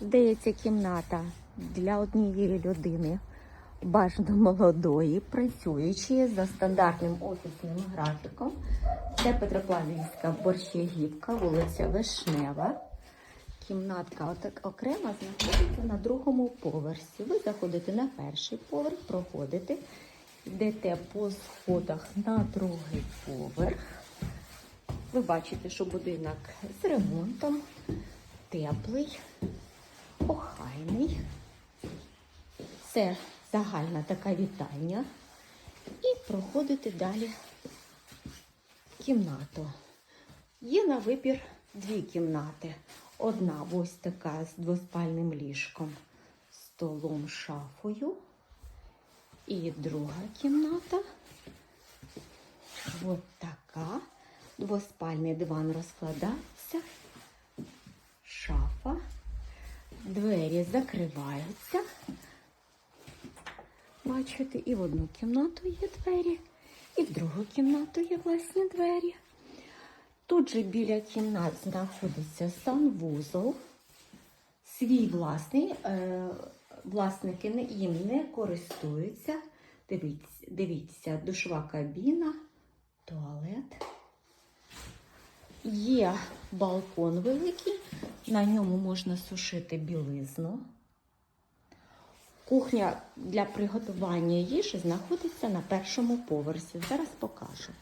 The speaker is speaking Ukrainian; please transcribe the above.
Здається, кімната для однієї людини, бажано молодої, працюючої за стандартним офісним графіком. Це Петроплавівська борщагівка, вулиця Вишнева. Кімнатка отак окремо знаходиться на другому поверсі. Ви заходите на перший поверх, проходите, йдете по сходах на другий поверх. Ви бачите, що будинок з ремонтом, теплий, охайний. Це загальна така вітальня. І проходите далі кімнату. Є на вибір дві кімнати. Одна ось така з двоспальним ліжком, столом, шафою. І друга кімната. Ось така. Двоспальний диван розкладається, шафа, двері закриваються. Бачите, і в одну кімнату є двері, і в другу кімнату є власні двері. Тут же біля кімнат знаходиться санвузол, свій власний. Е, власники їм не користуються. Дивіться, дивіться, душова кабіна, туалет. Є балкон великий, на ньому можна сушити білизну. Кухня для приготування їжі знаходиться на першому поверсі. Зараз покажу.